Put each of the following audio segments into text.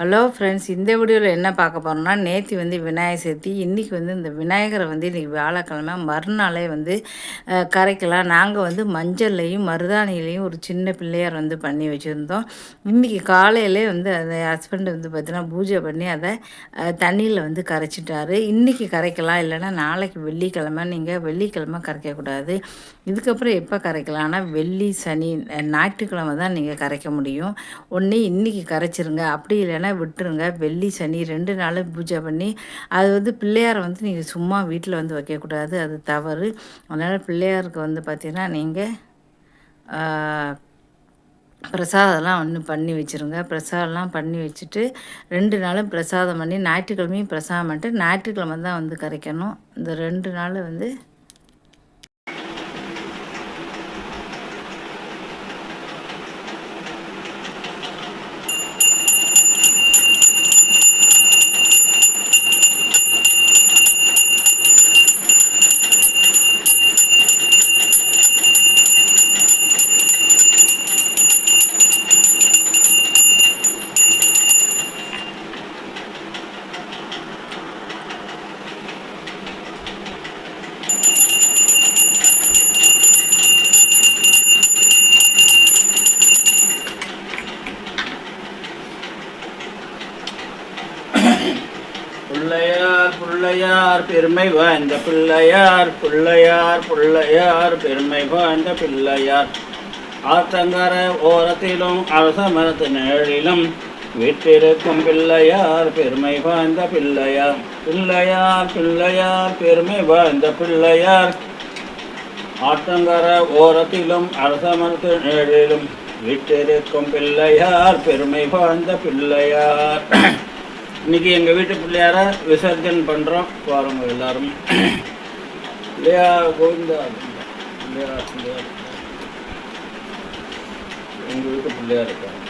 Hello friends இந்த வீடியோவில் என்ன பார்க்க போகிறோம்னா நேற்று வந்து விநாயகர் சதுர்த்தி. இன்றைக்கி வந்து இந்த விநாயகரை வந்து இன்றைக்கி வியாழக்கிழமை மறுநாளே வந்து கரைக்கலாம். நாங்கள் வந்து மஞ்சள்லையும் மருதாணிலையும் ஒரு சின்ன பிள்ளையார் வந்து பண்ணி வச்சுருந்தோம். இன்றைக்கி காலையிலே வந்து அதை ஹஸ்பண்ட் வந்து பார்த்தீங்கன்னா பூஜை பண்ணி அதை தண்ணியில் வந்து கரைச்சிட்டாரு. இன்றைக்கி கரைக்கலாம். இல்லைன்னா நாளைக்கு வெள்ளிக்கிழமை. நீங்கள் வெள்ளிக்கிழமை கரைக்கக்கூடாது இதுக்கப்புறம் எப்போ கரைக்கலாம்? ஆனால் வெள்ளி சனி ஞாயிற்றுக்கிழமை தான் நீங்கள் கரைக்க முடியும். ஒன்று இன்றைக்கி கரைச்சிருங்க. அப்படி இல்லைன்னா இல்லைன்னா விட்டுருங்க. வெள்ளி சனி ரெண்டு நாளும் பூஜை பண்ணி அது வந்து பிள்ளையாரை வந்து நீங்கள் சும்மா வீட்டில் வந்து வைக்கக்கூடாது. அது தவறு. அதனால் பிள்ளையாருக்கு வந்து பார்த்திங்கன்னா நீங்கள் பிரசாதம்லாம் ஒன்று பண்ணி வச்சுருங்க. பிரசாதம்லாம் பண்ணி வச்சுட்டு ரெண்டு நாளும் பிரசாதம் பண்ணி ஞாயிற்றுக்கிழமையும் பிரசாதம் பண்ணிட்டு ஞாயிற்றுக்கிழமை தான் வந்து கரைக்கணும். இந்த ரெண்டு நாள் வந்து பிள்ளையார் பிள்ளையார் பெருமை வாய்ந்த பிள்ளையார் பிள்ளையார் பிள்ளையார் பெருமை வாய்ந்த பிள்ளையார். ஆத்தங்கர ஓரத்திலும் அரச மரத்து நிழலிலும் வீட்டிருக்கும் பிள்ளையார் பெருமை வாய்ந்த பிள்ளையார். பிள்ளையார் பிள்ளையார் பெருமை வாய்ந்த பிள்ளையார். ஆற்றங்கர ஓரத்திலும் அரச மரத்து நிழலிலும் வீட்டிருக்கும் பிள்ளையார் பெருமை வாய்ந்த பிள்ளையார். இன்றைக்கி எங்கள் வீட்டு பிள்ளையார விசர்ஜன் பண்ணுறோம் பாருங்க எல்லாரும். இல்லையா கோவிந்தா பிள்ளையார் பிள்ளையார் எங்கள் வீட்டு பிள்ளையார் இருக்காங்க.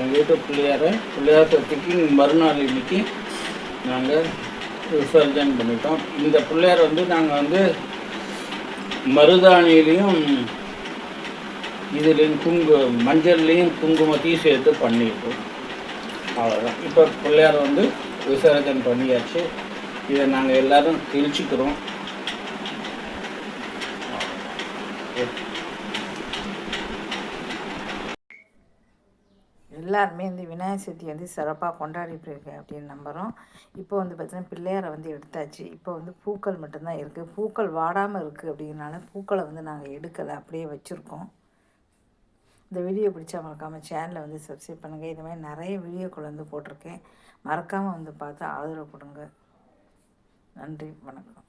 எங்கள் வீட்டு பிள்ளையார பிள்ளையார் சக்திக்கு மறுநாள் இன்னைக்கு நாங்கள் விசர்ஜன் பண்ணிட்டோம். இந்த பிள்ளையார் வந்து நாங்கள் வந்து மருதாணிலையும் இதுலேயும் குங்கு மஞ்சள்லேயும் குங்குமத்தையும் சேர்த்து பண்ணிட்டோம் அவ்வளோதான் இப்போ பிள்ளையார் வந்து விசர்ஜன் பண்ணியாச்சு. இதை நாங்கள் எல்லோரும் தெளிச்சுக்கிறோம் எல்லாருமே இந்த விநாயகர் சதுர்த்தி வந்து சிறப்பாக கொண்டாடிட்டு இருக்கேன் அப்படின்னு நம்புகிறோம் இப்போ வந்து பார்த்திங்கன்னா பிள்ளையாரை வந்து எடுத்தாச்சு. இப்போ வந்து பூக்கள் மட்டும்தான் இருக்குது பூக்கள் வாடாமல் இருக்குது அப்படிங்கிறனால பூக்களை வந்து நாங்கள் எடுக்கலை அப்படியே வச்சுருக்கோம். இந்த வீடியோ பிடிச்சா மறக்காமல் சேனலை வந்து சப்ஸ்கிரைப் பண்ணுங்கள் இது மாதிரி நிறைய வீடியோக்கள் வந்து போட்டிருக்கேன். மறக்காமல் வந்து பார்த்து ஆதரவு கொடுங்க. நன்றி. வணக்கம்.